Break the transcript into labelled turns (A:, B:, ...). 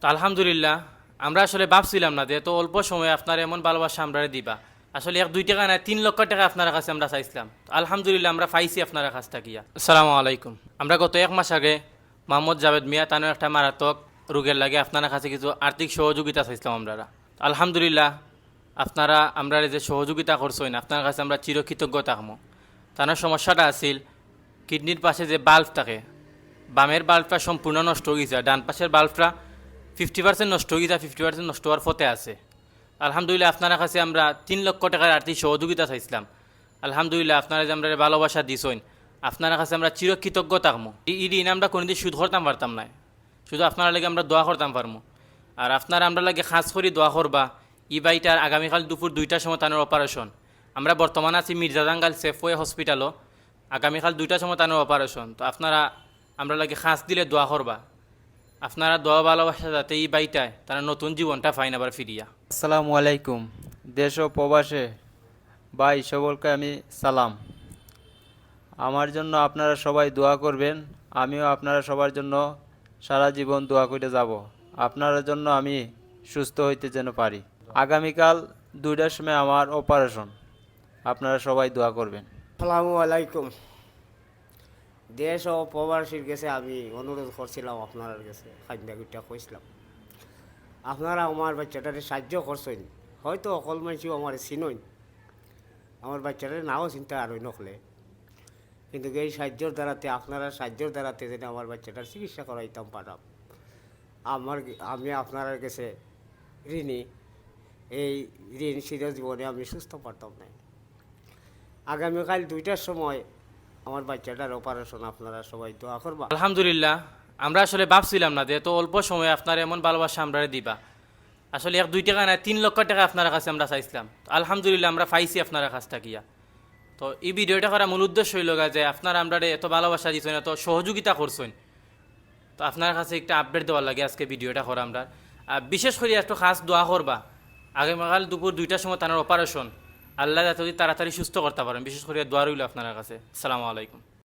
A: তো আলহামদুলিল্লাহ, আমরা আসলে ভাবছিলাম না যে এত অল্প সময়ে আপনার এমন ভালোবাসা আমরা দিবা। আসলে এক, দুই টাকা না, তিন লক্ষ টাকা আপনার কাছে আমরা চাইছিলাম। তো আলহামদুলিল্লাহ আমরা পাইছি আপনার কাছ থাকিয়া আসসালামু আলাইকুম। আমরা গত এক মাস আগে মোহাম্মদ জাভেদ মিয়া তানো একটা মারাত্মক রোগের লাগে আপনার কাছে কিছু আর্থিক সহযোগিতা চাইছিলাম আমরা আলহামদুলিল্লাহ, আপনারা আমরা যে সহযোগিতা করছেন, আপনার কাছে আমরা চিরকৃতজ্ঞ থাকব তার সমস্যাটা আছিল, কিডনির পাশে যে বাল্ব থাকে, বামের বাল্বটা সম্পূর্ণ নষ্ট হয়ে গেছে, ডান পাশের বাল্বটা ফিফটি পার্সেন্ট নষ্ট হয়ে গেছে ফিফটি পার্সেন্ট নষ্ট হওয়ার পথে আছে। আলহামদুলিল্লাহ, আপনার কাছে আমরা তিন লক্ষ টাকার আর্থিক সহযোগিতা চাইছিলাম। আলহামদুলিল্লাহ, আপনারা যে আমরা ভালোবাসা দিছেন আপনার কাছে আমরা চিরকৃতজ্ঞ থাকব এই ঋণ আমরা কোনোদিন সুদ করতাম পারতাম না। শুধু আপনার লাগে আমরা দোয়া করতাম পারব আর আপনারা আমরা লাগে খাস করি দোয়া করবা। ই বাইটার আগামীকাল দুপুর দুইটার সময় তানোর অপারেশন আমরা বর্তমানে আছি মির্জাদাঙ্গাল সেফওয়ে হসপিটালও আগামীকাল দুইটার সময় তানোর অপারেশন তো আপনারা আমরা লাগে খাস দিলে দোয়া করবা। আপনারা দোয়া ভালোবাসা যাতে এই বাইটায় তারা নতুন জীবনটা ফাইন আবার ফিরিয়া।
B: আসসালামু আলাইকুম। দেশ ও প্রবাসে ভাই সকলকে আমি সালাম। আমার জন্য আপনারা সবাই দোয়া করবেন আমিও আপনারা সবার জন্য সারা জীবন দোয়া করে যাব। আপনার জন্য আমি সুস্থ হইতে যেন পারি। আগামীকাল দুইটার সময় আমার অপারেশন আপনারা সবাই দোয়া করবেন।
C: আসসালামু আলাইকুম। দেশ ও প্রবাসীর কাছে আমি অনুরোধ করছিলাম আপনার কাছে খাদ্যাগুটা কইছিলাম। আপনারা আমার বাচ্চাটারে সাহায্য করছেন, হয়তো অকল মানুষও আমার চিনইন। আমার বাচ্চাটারে নাও চিন্তা আর নকলে কিন্তু এই সাহায্যর দ্বারাতে, আপনারা সাহায্যর দ্বারাতে যেন আমার বাচ্চাটার চিকিৎসা করাইতাম পাঠাম আমার আমি আপনার কাছে ঋণী। এই ঋণ চির জীবনে আমি সুস্থ পারতাম না আগামীকাল দুইটার সময় আমার বাচ্চাটার অপারেশন আপনারা সবাই দোয়া করবা।
A: আলহামদুলিল্লাহ, আমরা আসলে ভাবছিলাম না যে এত অল্প সময়ে আপনার এমন ভালোবাসা আমরা দিবা। আসলে এক দুই টাকা না তিন লক্ষ টাকা আপনার কাছে আমরা চাইছিলাম। আলহামদুলিল্লাহ, আমরা পাইছি আপনার কাছ থাকিয়া তো এই ভিডিওটা করার মূল উদ্দেশ্য হইল যে আপনারা আমরা এত ভালোবাসা দিচ্ছেন এত সহযোগিতা করছেন। তো আপনার কাছে একটা আপডেট দেওয়ার লাগে আজকে ভিডিওটা করা আমরা। বিশেষ করে একটু খাস দোয়া করবা। আগামীকাল দুপুর দুইটার সময় তার অপারেশন আল্লাহ যাতে তাড়াতাড়ি সুস্থ করতে পারেন। বিশেষ করে দোয়া রইল আপনার কাছে। সালামু আলাইকুম।